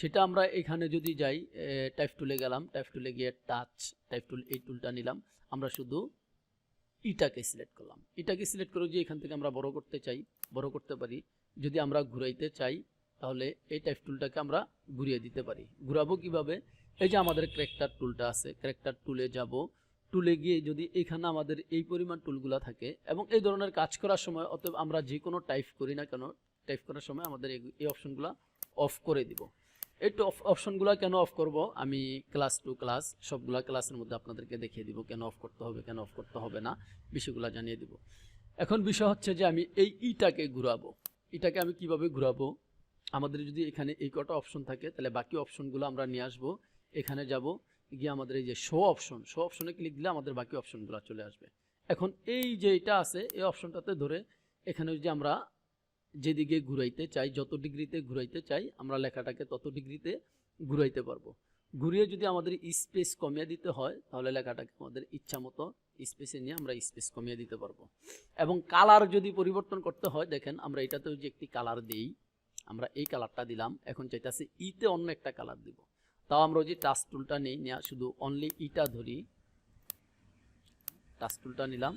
সেটা আমরা এখানে যদি যাই টাইপ টুলে গেলাম টাইপ টুলে গিয়ে টাচ টাইপ টুল এই টুলটা নিলাম, আমরা শুধু ইটাকে সিলেক্ট করলাম। ইটাকে সিলেক্ট করে যে এখান থেকে আমরা বড় করতে চাই, বড় করতে পারি, যদি আমরা ঘুরাইতে চাই, তাহলে এই টাইপ টুলটাকে আমরা ঘুরিয়ে দিতে পারি। ঘুরাবো কীভাবে? এই যে আমাদের ক্র্যাক্টার টুলটা আছে ক্র্যাক্টার টুলে যাব। টুলে গিয়ে যদি এখানে আমাদের এই পরিমাণ টুলগুলো থাকে, এবং এই ধরনের কাজ করার সময়, অতএব আমরা যে কোনো টাইপ করি না কেন টাইপ করার সময় আমাদের এই অপশনগুলো অফ করে দিব। এই অপশনগুলো কেন অফ করব? আমি ক্লাস টু ক্লাস সবগুলা ক্লাসের মধ্যে আপনাদেরকে দেখিয়ে দিব কেন অফ করতে হবে, কেন অফ করতে হবে না, বিষয়গুলো জানিয়ে দিব। এখন বিষয় হচ্ছে যে আমি এই ইটাকে ঘুরাবো। ইটাকে আমি কীভাবে ঘুরাবো? আমাদের যদি এখানে এই কটা অপশন থাকে, তাহলে বাকি অপশনগুলো আমরা নিয়ে আসব। এখানে যাব, গিয়ে আমাদের এই যে শো অপশন শো অপশনে ক্লিক দিলে আমাদের বাকি অপশনগুলো চলে আসবে। এখন এই যে এটা আছে, এই অপশনটাতে ধরে এখানে যদি আমরা যেদিকে ঘুরাইতে চাই, যত ডিগ্রিতে ঘুরাইতে চাই, আমরা লেখাটাকে তত ডিগ্রিতে ঘুরাইতে পারব। ঘুরিয়ে যদি আমাদের স্পেস কমিয়ে দিতে হয়, তাহলে লেখাটাকে আমাদের ইচ্ছা মতো স্পেসে নিয়ে আমরা স্পেস কমিয়ে দিতে পারব। এবং কালার যদি পরিবর্তন করতে হয়, দেখেন আমরা এটাতেও যে একটি কালার দিই, আমরা এই কালারটা দিলাম, এখন চাইতেছে ইতে অন্য একটা কালার দিব। তাও আমরা যে টাচ টুলটা নেই নেওয়া শুধু অনলি ইটা ধরি। টাচ টুলটা নিলাম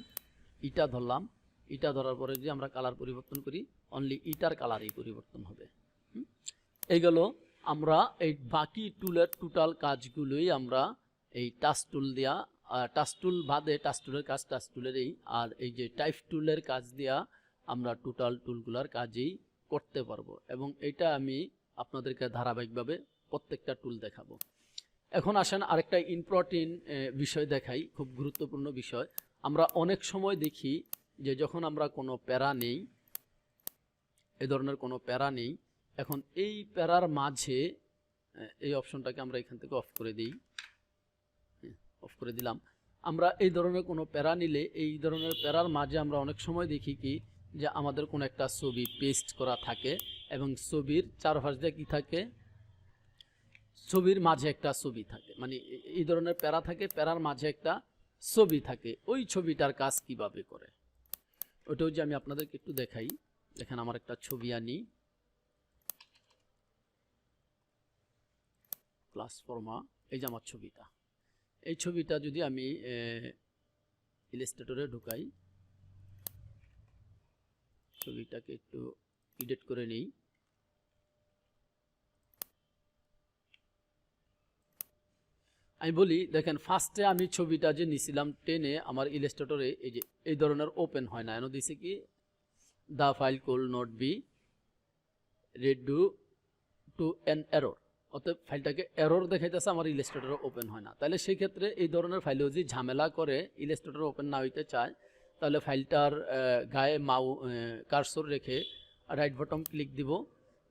ইটা ধরলাম ইটা ধরার পরে যদি আমরা কালার পরিবর্তন করি অনলি ইটার কালারই পরিবর্তন হবে? এই আমরা এই বাকি টুলের টোটাল কাজগুলোই আমরা এই টাচ টুল দেওয়া টাচ টুল বাদে টাচ টুলের কাজ টাচ টুলেরই আর এই যে টাইপ টুলের কাজ দেওয়া আমরা টোটাল টুলগুলার কাজেই করতে পারব। এবং এটা আমি আপনাদেরকে ধারাবাহিকভাবে প্রত্যেকটা টুল দেখাবো। এখন আসেন আরেকটা ইম্পর্টেন্ট বিষয় দেখাই, খুব গুরুত্বপূর্ণ বিষয়। আমরা অনেক সময় দেখি যে যখন আমরা কোনো প্যারা নেই এ ধরনের কোনো প্যারা নেই। এখন এই প্যারার মাঝে এই অপশনটাকে আমরা এখান থেকে অফ করে দিই। অফ করে দিলাম। আমরা এই ধরনের কোনো প্যারা নিলে, এই ধরনের প্যারার মাঝে আমরা অনেক সময় দেখি কি, যে আমাদের কোনো একটা ছবি পেস্ট করা থাকে এবং ছবির চারপাশ দিয়ে কী থাকে? ছবির মাঝে একটা ছবি থাকে। মানে এই ধরনের প্যারা থাকে, প্যারার মাঝে একটা ছবি থাকে। ওই ছবিটার কাজ কীভাবে করে? ওটাও যে আমি আপনাদেরকে একটু দেখাই। দেখেন আমার একটা ছবি আনি। প্লাস ফর্মা এই যে আমার ছবিটা। এই ছবিটা যদি আমি ইলাস্ট্রেটরে ঢুকাই, ছবিটাকে একটু এডিট করে নিই। আমি বলি, দেখেন ফার্স্টে আমি ছবিটা যে নিছিলাম টেনে, আমার ইলাস্ট্রেটরে এই যে, এই ধরনের ওপেন হয় না। এনে দিছে কি the file could not be read due to an error অতএব ফাইলটাকে এরর দেখাইতেছে আমার ইলাস্ট্রেটরে ওপেন হয় না। তাহলে সেই ক্ষেত্রে এই ধরনের ফাইলেও যদি ঝামেলা করে ইলাস্ট্রেটর ওপেন না হইতে চায়, তাহলে ফাইলটার গায়ে মাউ কারসর রেখে রাইট বটম ক্লিক দিব।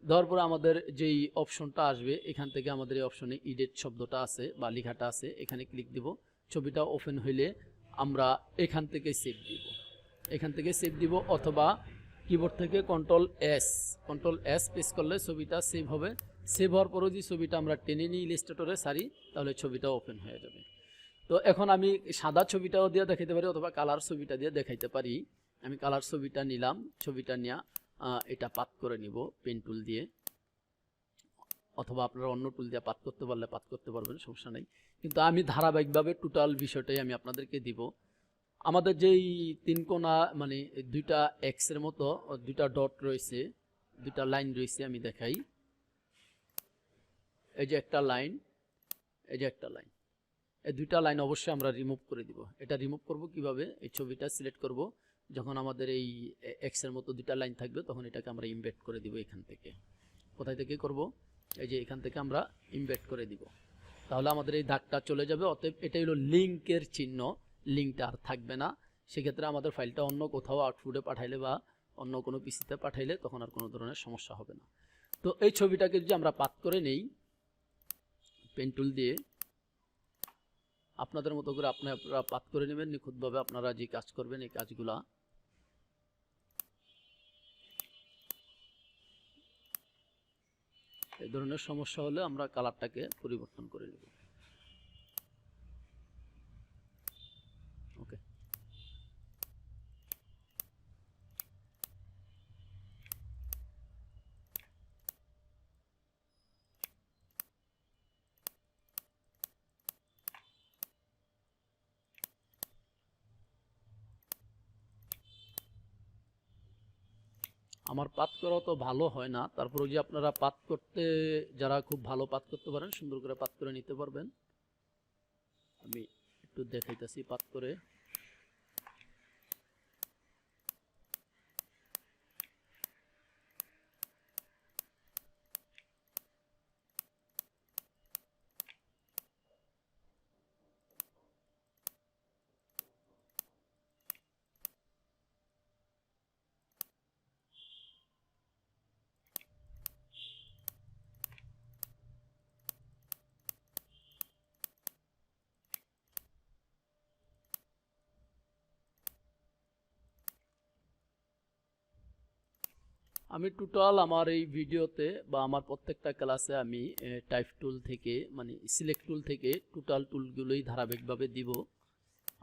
দেওয়ার পরে আমাদের যেই অপশনটা আসবে, এখান থেকে আমাদের এই অপশনে ইডেট শব্দটা আছে বা লেখাটা আছে, এখানে ক্লিক দিব। ছবিটা ওপেন হইলে আমরা এখান থেকে সেভ দিব। এখান থেকে সেভ দিব অথবা কিবোর্ড থেকে control S control S press করলে ছবিটা সেভ হবে। সেভ হওয়ার পরও যদি ছবিটা আমরা টেনে নিই ইলিস্ট্রেটরে সারি তাহলে ছবিটা ওপেন হয়ে যাবে। তো এখন আমি সাদা ছবিটাও দিয়ে দেখাইতে পারি অথবা কালার ছবিটা দিয়ে দেখাইতে পারি। আমি কালার ছবিটা নিলাম, ছবিটা নিয়ে এটা পাত করে নিব পেন টুল দিয়ে। অথবা আপনারা অন্য টুল দিয়ে পাত করতে পারলে পাত করতে পারবেন, সমস্যা নেই। কিন্তু আমি ধারাবাহিকভাবে টোটাল বিষয়টাই আমি আপনাদেরকে দিব। আমাদের যেই তিন কোণা মানে দুইটা এক্সের মতো, দুইটা ডট রয়েছে, দুইটা লাইন রয়েছে আমি দেখাই। এই যে একটা লাইন এই যে একটা লাইন এই দুইটা লাইন অবশ্যই আমরা রিমুভ করে দিব। এটা রিমুভ করব কীভাবে? এই ছবিটা সিলেক্ট করব। যখন আমাদের এই এক্সের মতো দুইটা লাইন থাকবে, তখন এটাকে আমরা ইমবেড করে দিব এখান থেকে। কোথায় থেকে করব? এই যে এখান থেকে আমরা ইমবেড করে দিব। তাহলে আমাদের এই দাগটা চলে যাবে। অতএব এটাই হলো লিঙ্কের চিহ্ন। লিঙ্কটা আর থাকবে না। সেক্ষেত্রে আমাদের ফাইলটা অন্য কোথাও আউটপুটে পাঠাইলে বা অন্য কোনো পিসিতে পাঠাইলে তখন আর কোনো ধরনের সমস্যা হবে না। তো এই ছবিটাকে যদি আমরা পাত করে নেই পেন টুল দিয়ে, আপনাদের মতো করে আপনারা পাত করে নেবেন, নিখুঁতভাবে আপনারা যে কাজ করবেন এই কাজগুলা। এই ধরনের সমস্যা হলে আমরা কালারটাকে পরিবর্তন করে নেব। ওকে আমার পাত করা তো ভালো হয় না। তারপরে যে আপনারা পাত করতে, যারা খুব ভালো পাত করতে পারেন, সুন্দর করে পাত করে নিতে পারবেন। আমি একটু দেখাইতেছি পাত করে। আমি টোটাল আমার এই ভিডিওতে বা আমার প্রত্যেকটা ক্লাসে আমি টাইপ টুল থেকে মানে সিলেক্ট টুল থেকে টোটাল টুলগুলোই ধারাবাহিকভাবে দিব।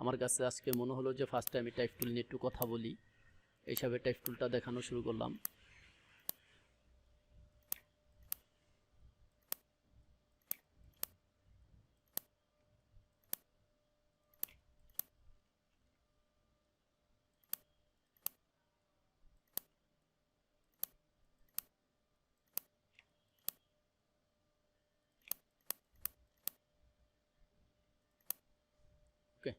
আমার কাছে আজকে মনে হলো যে ফার্স্টে আমি টাইপ টুল নিয়ে একটু কথা বলি। এইসবে টাইপ টুলটা দেখানো শুরু করলাম ওকে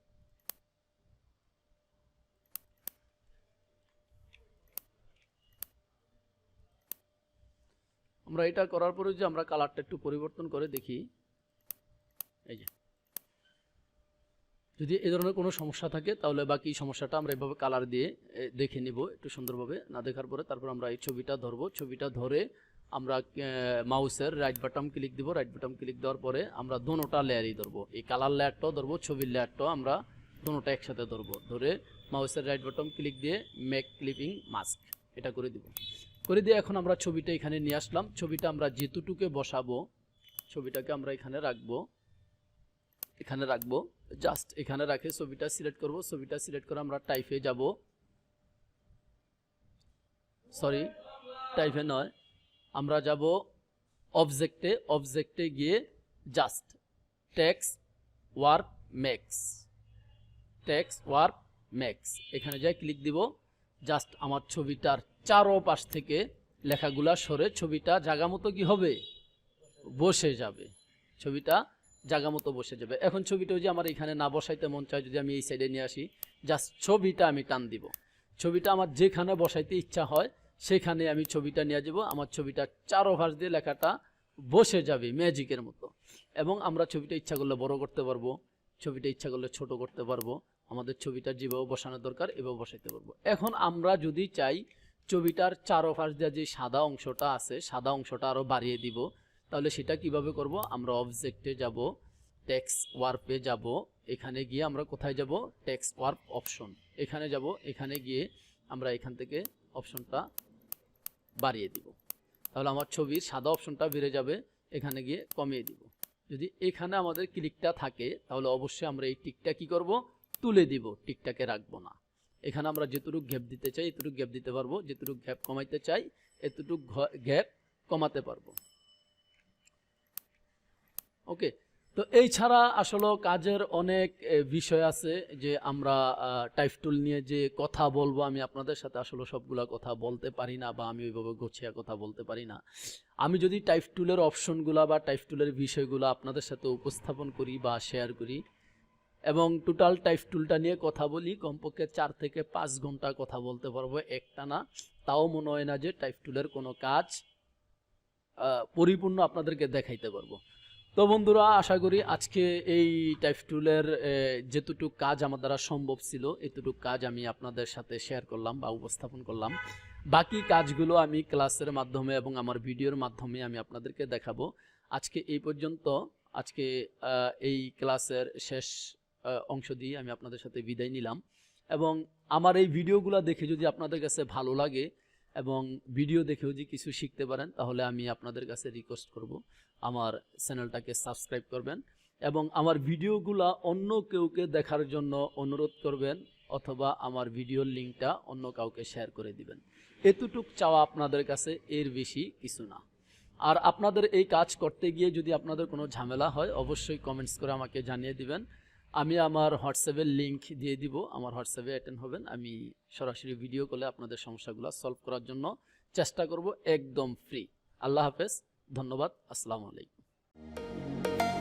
আমরা এটা করার পরে যে আমরা কালারটা একটু পরিবর্তন করে দেখি, এই যে। যদি এ ধরনের কোনো সমস্যা থাকে, তাহলে বাকি সমস্যাটা আমরা এভাবে কালার দিয়ে দেখে নিব একটু সুন্দরভাবে, না দেখার পরে তারপর আমরা এই ছবিটা ধরবো। ছবিটা ধরে আমরা মাউসের রাইট বাটন ক্লিক দিব। রাইট বাটন ক্লিক দেওয়ার পরে আমরা দোনোটা লেয়ারই ধরবো। এই কালার লেয়ারটাও ধরবো, ছবির লেয়ারটাও আমরা দোনোটা একসাথে ধরবো। ধরে মাউসের রাইট বাটন ক্লিক দিয়ে মেক ক্লিপিং মাস্ক এটা করে দিব। করে দিয়ে এখন আমরা ছবিটা এখানে নিয়ে আসলাম। ছবিটা আমরা যেতুটুকে বসাবো, ছবিটাকে আমরা এখানে রাখব। এখানে রাখব। জাস্ট এখানে রাখে ছবিটা সিলেক্ট করব। ছবিটা সিলেক্ট করে আমরা টাইপে যাব। সরি টাইপে নয়। আমরা যাব অবজেক্টে অবজেক্টে গিয়ে just text wrap make text wrap make এখানে যাই ক্লিক দিব। জাস্ট আমার ছবিটার চারো পাশ থেকে লেখাগুলা সরে ছবিটা জায়গা মতো কি হবে? বসে যাবে। ছবিটা জাগা মতো বসে যাবে। এখন ছবিটা যে আমার এখানে না বসাইতে মন চায়, যদি আমি এই সাইডে নিয়ে আসি, জাস্ট ছবিটা আমি টান দিব। ছবিটা আমার যেখানে বসাইতে ইচ্ছা হয়, সেখানে আমি ছবিটা নিয়ে যাব। আমার ছবিটা চারো ভাঁজ দিয়ে লেখাটা বসে যাবে ম্যাজিকের মতো। এবং আমরা ছবিটা ইচ্ছা করলে বড় করতে পারব, ছবিটা ইচ্ছা করলে ছোট করতে পারব। আমাদের ছবিটা যেভাবে বসানোর দরকার, এভাবে বসাইতে পারব। এখন আমরা যদি চাই ছবিটার চারো পাশ দিয়ে যে সাদা অংশটা আছে, সাদা অংশটা আরও বাড়িয়ে দিব, তাহলে সেটা কীভাবে করব? আমরা অবজেক্টে যাব টেক্স ওয়ার্পে যাব, এখানে গিয়ে আমরা কোথায় যাব? টেক্স ওয়ার্প অপশন এখানে যাব, এখানে গিয়ে আমরা এখান থেকে অপশনটা বাড়িয়ে দিব। তাহলে আমার ছবির সাদা অপশনটা বেড়ে যাবে, এখানে গিয়ে কমিয়ে দিব। যদি এখানে আমাদের ক্লিকটা থাকে, তাহলে অবশ্যই আমরা এই টিকটা কি করব? তুলে দিব, টিকটাকে রাখব না। এখানে আমরা যেটুকু গ্যাপ দিতে চাই, এতটুকু গ্যাপ দিতে পারব। যেটুকু গ্যাপ কমাইতে চাই, এতটুকু গ্যাপ কমাতে পারব। ওকে, তো এই ছাড়া আসলে কাজের অনেক বিষয় আছে যে আমরা টাইপ টুল নিয়ে যে কথা বলব, আমি আপনাদের সাথে আসলে সবগুলা কথা বলতে পারি না বা আমি ওইভাবে গোছিয়া কথা বলতে পারি না। আমি যদি টাইপ টুলের অপশনগুলা বা টাইপ টুলের বিষয়গুলো আপনাদের সাথে উপস্থাপন করি বা শেয়ার করি এবং টোটাল টাইপ টুলটা নিয়ে কথা বলি, কমপক্ষে চার থেকে পাঁচ ঘণ্টা কথা বলতে পারব একটা না তাও মনে হয় না যে টাইপ টুলের কোনো কাজ পরিপূর্ণ আপনাদেরকে দেখাইতে পারব। তো বন্ধুরা, আশা করি আজকে এই টাইপ টুলের যেতটুকু কাজ আমার দ্বারা সম্ভব ছিল, এতটুকু কাজ আমি আপনাদের সাথে শেয়ার করলাম বা উপস্থাপন করলাম। বাকি কাজগুলো আমি ক্লাসের মাধ্যমে এবং আমার ভিডিওর মাধ্যমে আমি আপনাদেরকে দেখাবো। আজকে এই পর্যন্ত, আজকে এই ক্লাসের শেষ অংশ দিয়ে আমি আপনাদের সাথে বিদায় নিলাম। এবং আমার এই ভিডিওগুলো দেখে যদি আপনাদের কাছে ভালো লাগে এবং ভিডিও দেখেও যদি কিছু শিখতে পারেন, তাহলে আমি আপনাদের কাছে রিকোয়েস্ট করব। আমার চ্যানেলটাকে সাবস্ক্রাইব করবেন এবং আমার ভিডিওগুলা অন্য কেউকে দেখার জন্য অনুরোধ করবেন অথবা আমার ভিডিওর লিঙ্কটা অন্য কাউকে শেয়ার করে দিবেন। এতটুক চাওয়া আপনাদের কাছে, এর বেশি কিছু না। আর আপনাদের এই কাজ করতে গিয়ে যদি আপনাদের কোনো ঝামেলা হয়, অবশ্যই কমেন্টস করে আমাকে জানিয়ে দিবেন। আমি আমার হোয়াটসঅ্যাপের লিঙ্ক দিয়ে দিব। আমার হোয়াটসঅ্যাপে অ্যাটেন্ড হবেন। আমি সরাসরি ভিডিও কলে আপনাদের সমস্যাগুলো সলভ করার জন্য চেষ্টা করব একদম ফ্রি আল্লাহ হাফেজ। ধন্যবাদ। আসসালামু আলাইকুম।